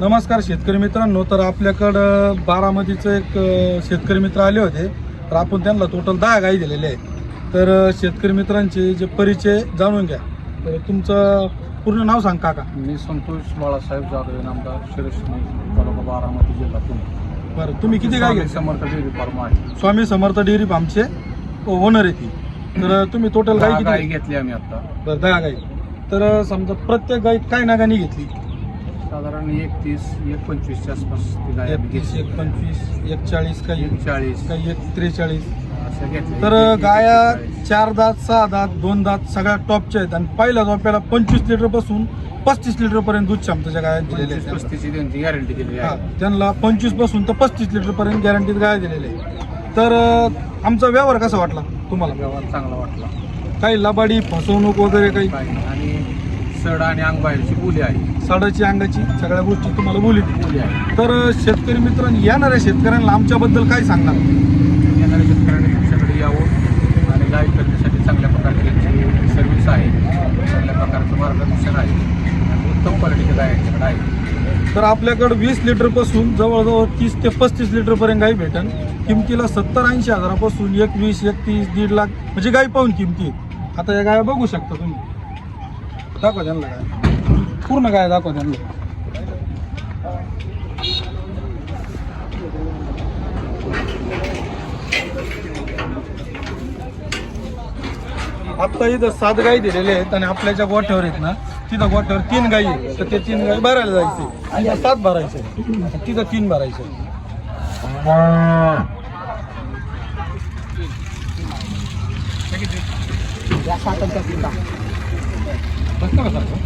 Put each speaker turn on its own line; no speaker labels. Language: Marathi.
नमस्कार शेतकरी मित्रांनो तर आपल्याकडं बारामतीचं एक शेतकरी मित्र आले होते. तर आपण त्यांना टोटल दहा गाई दिलेले आहेत. तर शेतकरी मित्रांचे जे परिचय जाणून घ्या. तर तुमचं पूर्ण नाव सांग काका.
मी संतोष बाळासाहेब जाधव आमदार शिरसनी तालुका बारामती जिल्हा पुणे.
बरं तुम्ही किती
स्वामी
घेतली
समर्थ डेअरी फार्म आहे.
स्वामी समर्थ डेअरी फार्मचे ओनर आहे ती. तर तुम्ही टोटल गाई
गाई
किती
घेतली आम्ही आता.
बरं दहा गाई. तर समजा प्रत्येक गाईत काय नागानी घेतली?
साधारण एक तीस एक पंचवीसच्या आसपास ती गाय आम्ही
एक तीस
घेतली
एक पंचवीस एक चाळीस काही
एक चाळीस
काही एक त्रेचाळीस तर गाया. चार दात सहा दात दोन दात सगळ्या टॉपच्या आहेत. आणि पहिल्या झोप्याला पंचवीस लिटरपासून पस्तीस लिटर पर्यंत दूध क्षमतेच्या गाया दिलेल्या
पंचवीस
आहेत
पस्तीसची त्यांची गॅरंटी दिलेली
हा,
आहे
त्यांना पंचवीसपासून तर पस्तीस लिटर पर्यंत गॅरंटीत गाय दिलेले आहे तर अं, आमचा व्यवहार कसा वाटला तुम्हाला?
व्यवहार चांगला वाटला.
काही लबाडी फसवणूक वगैरे काही.
आणि सड आणि अंगबाहेरची बोली आहे.
साडाची अंगाची सगळ्या गोष्टी तुम्हाला बोली
बोली आहे
तर शेतकरी मित्रांनी येणाऱ्या शेतकऱ्यांना आमच्याबद्दल काय सांगणार?
येणाऱ्या शेतकऱ्यांनी तुमच्याकडे यावं आणि गाय करण्यासाठी चांगल्या प्रकारची त्यांची सर्व्हिस आहे. चांगल्या प्रकारचं मार्गदर्शन आहे. आणि उत्तम क्वालिटीच्या गाय यांच्याकडे आहे.
तर आपल्याकडे वीस लिटरपासून जवळजवळ तीस ते पस्तीस लिटर पर्यंत गाई भेटन. किमतीला सत्तर ऐंशी हजारापासून एक वीस एकतीस दीड लाख म्हणजे गाई पाहून किमती. आहे. आता या गाया बघू शकता तुम्ही. दाखवा त्यांना काय. पूर्ण गाय दाखवा त्यांना. आता इथं सात गाई दिलेले आहेत आणि आपल्या ज्या गोठ्यावर आहेत ना तिथं गोठ्यावर तीन गाई आहेत. तर ते तीन गाई भरायला जायचे. आणि सात भरायचे तिथं तीन भरायचे バスカバさんの